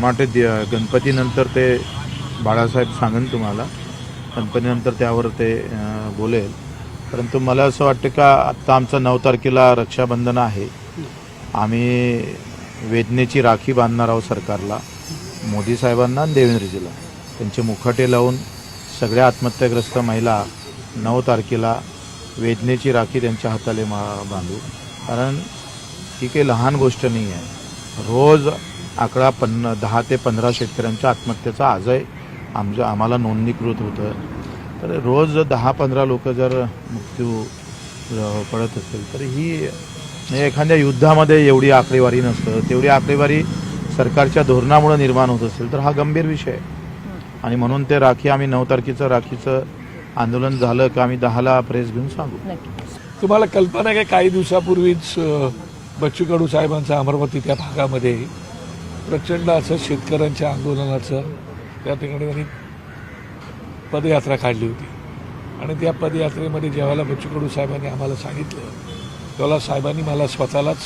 माटे गणपतीनंतर ते बाळासाहेब सांगेन तुम्हाला. गणपतीनंतर त्यावर ते बोलेल. परंतु मला असं वाटतं का आत्ता आमचं नऊ तारखेला रक्षाबंधन आहे. आम्ही वेदनेची राखी बांधणार आहोत सरकारला मोदी साहेबांना आणि देवेंद्रजीला. त्यांचे मुखटे लावून सगळ्या आत्महत्याग्रस्त महिला नऊ तारखेला वेदनेची राखी त्यांच्या हाताले मा बांधू. कारण ही काही लहान गोष्ट नाही आहे रोज आकडा पन्न दहा ते पंधरा शेतकऱ्यांच्या आत्महत्येचा आजही आमच्या आम्हाला नोंदणीकृत होतं तर रोज दहा पंधरा लोक जर मृत्यू पडत असेल तर ही एखाद्या युद्धामध्ये एवढी आकडेवारी नसतं. तेवढी आकडेवारी सरकारच्या धोरणामुळे निर्माण होत असेल तर हा गंभीर विषय आहे. आणि म्हणून ते राखी आम्ही नऊ तारखेचं राखीचं आंदोलन झालं का आम्ही दहाला प्रेस घेऊन सांगू. तुम्हाला कल्पना काय काही दिवसापूर्वीच बच्चू कडू साहेबांचा अमरावती त्या भागामध्ये प्रचंड असं शेतकऱ्यांच्या आंदोलनाचं त्या ठिकाणी त्यांनी पदयात्रा काढली होती. आणि त्या पदयात्रेमध्ये जेव्हा बच्चू कडू साहेबांनी आम्हाला सांगितलं. तेव्हा साहेबांनी मला स्वतःलाच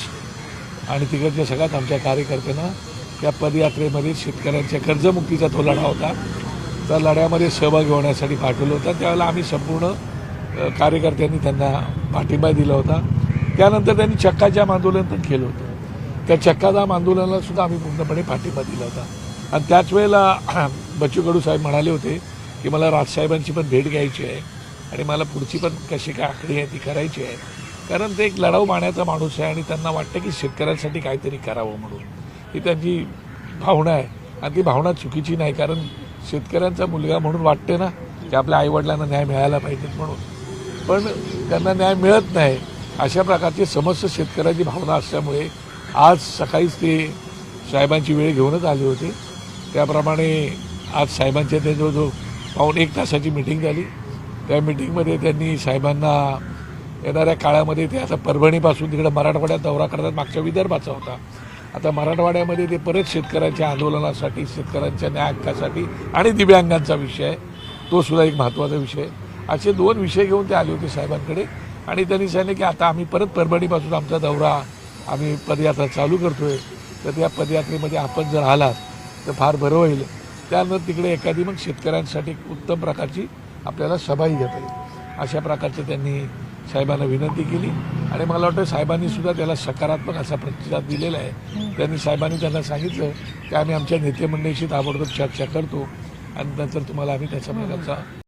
आणि तिकडच्या सगळ्यात आमच्या कार्यकर्त्यांना त्या पदयात्रेमध्ये शेतकऱ्यांच्या कर्जमुक्तीचा तो लढा होता. त्या लढ्यामध्ये सहभागी होण्यासाठी पाठवलं होतं. त्यावेळेला आम्ही संपूर्ण कार्यकर्त्यांनी त्यांना पाठिंबा दिला होता. त्यानंतर त्यांनी चक्काजाम आंदोलन पण केलं होतं. त्या चक्काजाम आंदोलनाला सुद्धा आम्ही पूर्णपणे पाठिंबा दिला होता. आणि त्याच वेळेला बच्चू कडू साहेब म्हणाले होते की मला राजसाहेबांची पण भेट घ्यायची आहे आणि मला पुढची पण कशी काय आखणी आहे ती करायची आहे. कारण ते एक लढाऊ माण्याचा माणूस आहे आणि त्यांना वाटतं की शेतकऱ्यांसाठी काहीतरी करावं म्हणून. ही त्यांची भावना आहे. आणि ती भावना चुकीची नाही कारण शेतकऱ्यांचा मुलगा म्हणून वाटते ना की आपल्या आईवडिलांना न्याय मिळायला पाहिजे म्हणून. पण त्यांना न्याय मिळत नाही अशा प्रकारची समस्त शेतकऱ्याची भावना असल्यामुळे आज सकाळीच ते साहेबांची वेळ घेऊनच आले होते. त्याप्रमाणे आज साहेबांच्या ते जो पाहून पाऊण एक तासाची मिटिंग झाली. त्या मिटिंगमध्ये त्यांनी साहेबांना येणाऱ्या काळामध्ये ते आता परभणीपासून तिकडे मराठवाड्यात दौरा करतात. मागच्या विदर्भाचा होता. आता मराठवाड्यामध्ये ते परत शेतकऱ्यांच्या आंदोलनासाठी शेतकऱ्यांच्या न्याय हक्कासाठी आणि दिव्यांगांचा विषय आहे. तो सुद्धा एक महत्त्वाचा विषय आहे. असे दोन विषय घेऊन ते आले होते साहेबांकडे. आणि त्यांनी सांगितले की आता आम्ही परत परभणीपासून आमचा दौरा आम्ही पदयात्रा चालू करतोय. तर त्या पदयात्रेमध्ये आपण जर आलात तर फार बरं होईल. त्यानंतर तिकडे एखादी मग शेतकऱ्यांसाठी उत्तम प्रकारची आपल्याला सभाही घेता येईल. अशा प्रकारचं त्यांनी साहेबांना विनंती केली. आणि मला वाटतं साहेबांनी सुद्धा त्याला सकारात्मक असा प्रतिसाद दिलेला आहे. त्यांनी साहेबांनी त्यांना सांगितलं की आम्ही आमच्या नेते मंडळीशी ताबडतोब चर्चा करतो. आणि नंतर तुम्हाला आम्ही त्याच्या प्रकारचा